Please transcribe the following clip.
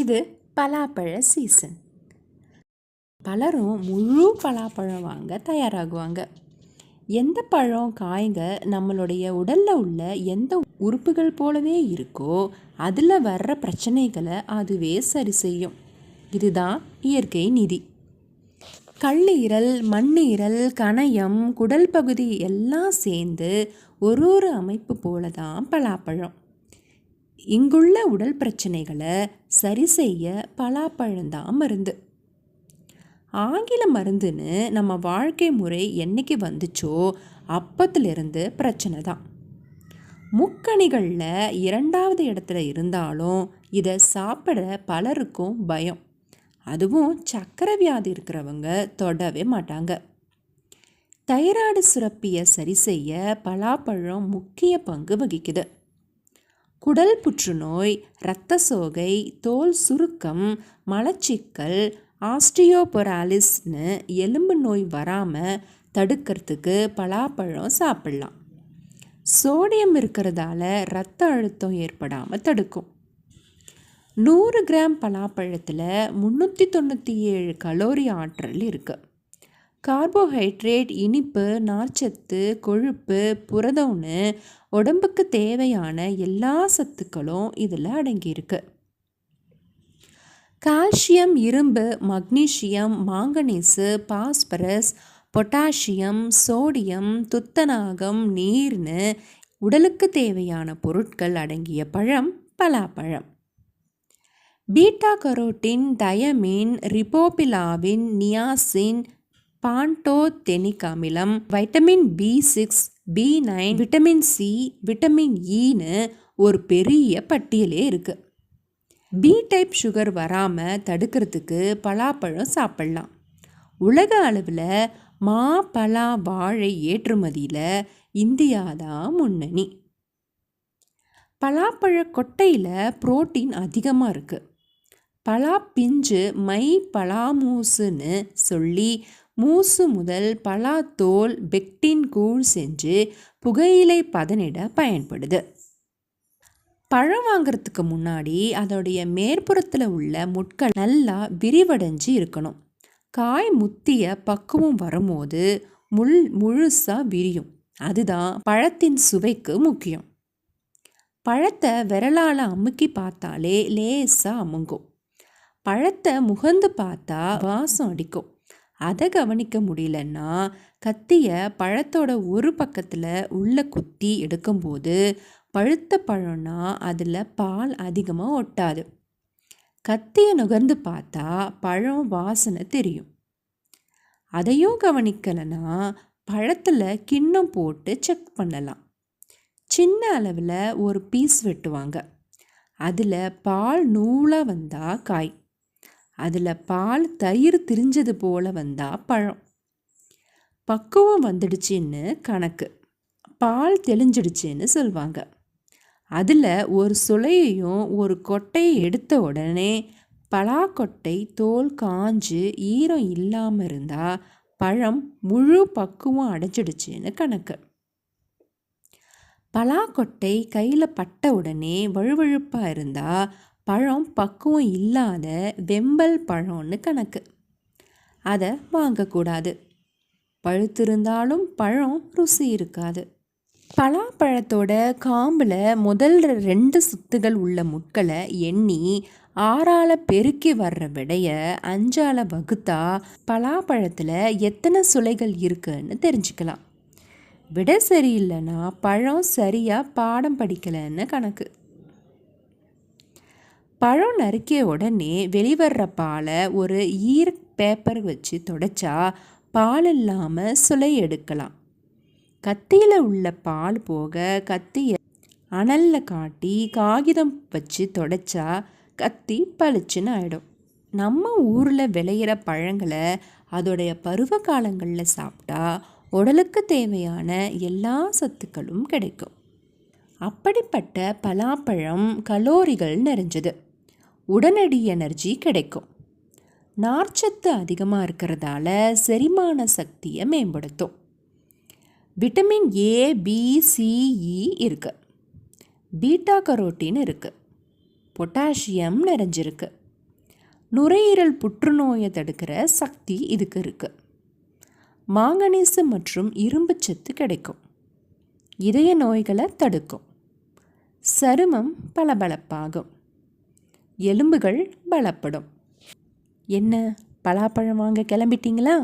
இது பலாப்பழ சீசன் பலரும் முழு பலாப்பழம் வாங்க தயாராகுவாங்க. எந்த பழம் காய்ங்க நம்மளுடைய உடலில் உள்ள எந்த உறுப்புகள் போலவே இருக்கோ அதில் வர்ற பிரச்சனைகளை அதுவே சரி செய்யும். இதுதான் இயற்கை நிதி. கல்லீரல் மண்ணீரல் கணையம் குடல் பகுதி எல்லாம் சேர்ந்து ஒரு ஒரு அமைப்பு போல தான் பலாப்பழம். இங்குள்ள உடல் பிரச்சனைகளை சரி செய்ய பலாப்பழம்தான் மருந்து. ஆங்கில மருந்துன்னு நம்ம வாழ்க்கை முறை என்னைக்கு வந்துச்சோ அப்பத்திலிருந்து பிரச்சனை தான். முக்கணிகளில் இரண்டாவது இடத்துல இருந்தாலும் இதை சாப்பிட பலருக்கும் பயம். அதுவும் சக்கரை வியாதி இருக்கிறவங்க தொடவே மாட்டாங்க. தைராய்டு சுரப்பியை சரி செய்ய பலாப்பழம் முக்கிய பங்கு வகிக்குது. குடல் புற்றுநோய் இரத்த சோகை தோல் சுருக்கம் மலச்சிக்கல் ஆஸ்டியோபொராலிஸ்னு எலும்பு நோய் வராமல் தடுக்கிறதுக்கு பலாப்பழம் சாப்பிட்லாம். சோடியம் இருக்கிறதால இரத்த அழுத்தம் ஏற்படாமல் தடுக்கும். நூறு கிராம் பலாப்பழத்தில் முந்நூற்றி தொண்ணூற்றி ஏழு கலோரி ஆற்றல் இருக்குது கார்போஹைட்ரேட் இனிப்பு நார்ச்சத்து கொழுப்பு புரதம்னு உடம்புக்கு தேவையான எல்லா சத்துக்களும் இதில் அடங்கியிருக்கு. கால்சியம் இரும்பு magnesium manganese phosphorus potassium sodium துத்தநாகம் நீர்னு உடலுக்கு தேவையான பொருட்கள் அடங்கிய பழம் பலாப்பழம். Beta carotene thiamine riboflavin niacin pantothenic அமிலம் vitamin B six B nine vitamin C vitamin ஈன்னு ஒரு பெரிய பட்டியலே இருக்குது பி டைப் சுகர் வராமல் தடுக்கிறதுக்கு பலாப்பழம் சாப்பிட்லாம். உலக அளவில் மா பலா வாழை ஏற்றுமதியில் இந்தியா தான் முன்னணி. பலாப்பழ கொட்டையில் புரோட்டீன் அதிகமாக இருக்குது பலா பிஞ்சு மை பலாமூசுன்னு சொல்லி மூசு முதல் பலாத்தோல் பெக்டின் கூழ் செஞ்சு புகையிலை பதனிட பயன்படுது. பழம் வாங்கிறதுக்கு முன்னாடி அதோடைய மேற்புறத்தில் உள்ள முட்கள் நல்லா விரிவடைஞ்சு இருக்கணும். காய் முத்திய பக்குவம் வரும்போது முள் முழுசாக விரியும். அதுதான் பழத்தின் சுவைக்கு முக்கியம். பழத்தை விரலால் அமுக்கி பார்த்தாலே லேசாக அமுங்கும். பழத்தை முகந்து பார்த்தா வாசம் அடிக்கும். அதை கவனிக்க முடியலன்னா கத்தியை பழத்தோட ஒரு பக்கத்தில் உள்ள குத்தி எடுக்கும்போது பழுத்த பழம்னா அதில் பால் அதிகமாக ஒட்டாது. கத்தியை நுகர்ந்து பார்த்தா பழம் வாசனை தெரியும். அதையும் கவனிக்கலைன்னா பழத்தில் கிண்ணம் போட்டு செக் பண்ணலாம். சின்ன அளவில் ஒரு பீஸ் வெட்டுவாங்க. அதில் பால் நூலாக வந்தால் காய். அதில் பால் தயிர் திரிஞ்சது போல் வந்தால் பழம். பக்குவம் வந்துடுச்சின்னு கணக்கு. பால் தெளிஞ்சிடுச்சின்னு சொல்லுவாங்க அதில் ஒரு சுளையையும் ஒரு கொட்டையை எடுத்த உடனே பலாக்கொட்டை தோல் காஞ்சு ஈரம் இல்லாமல் இருந்தால் பழம் முழு பக்குவம் அடைஞ்சிடுச்சின்னு கணக்கு. பலாக்கொட்டை கையில் பட்ட உடனே வழுவழுப்பாக இருந்தால் பழம் பக்குவம் இல்லாத வெம்பல் பழம்னு கணக்கு. அதை வாங்கக்கூடாது. பழுத்திருந்தாலும் பழம் ருசி இருக்காது. பலாப்பழத்தோட காம்பில் முதல் ரெண்டு சுத்துகள் உள்ள முட்களை எண்ணி ஆறால் பெருக்கி வர்ற விடைய அஞ்சால் வகுத்தா பலாப்பழத்தில் எத்தனை சுளைகள் இருக்குன்னு தெரிஞ்சுக்கலாம். விட சரியில்லைன்னா பழம் சரியாக பாடம் படிக்கலைன்னு கணக்கு. பழம் நறுக்கிய உடனே வெளிவர்ற பாலை ஒரு ஈர பேப்பர் வச்சு தொடச்சா பால் இல்லாமல் சுளை எடுக்கலாம். கத்தியில் உள்ள பால் போக கத்தியை அனலில் காட்டி காகிதம் வச்சு தொடச்சா கத்தி பளிச்சுன்னு ஆகிடும் நம்ம ஊரில் விளையிற பழங்களை அதோடைய பருவ காலங்களில் சாப்பிட்டா உடலுக்கு தேவையான எல்லா சத்துக்களும் கிடைக்கும். அப்படிப்பட்ட பலாப்பழம் கலோரிகள் நிறைஞ்சது. உடனடி எனர்ஜி கிடைக்கும். நார்ச்சத்து அதிகமாக இருக்கிறதால செரிமான சக்தியை மேம்படுத்தும். Vitamin A B C E e இருக்குது பீட்டா கரோட்டின் இருக்குது பொட்டாசியம் நிறைஞ்சிருக்கு. நுரையீரல் புற்றுநோயை தடுக்கிற சக்தி இதுக்கு இருக்குது மாங்கனீசு மற்றும் இரும்பு சத்து கிடைக்கும். இதய நோய்களை தடுக்கும். சருமம் பளபளப்பாகும். எலும்புகள் பலப்படும். என்ன பலாப்பழம் வாங்க கிளம்பிட்டீங்களா?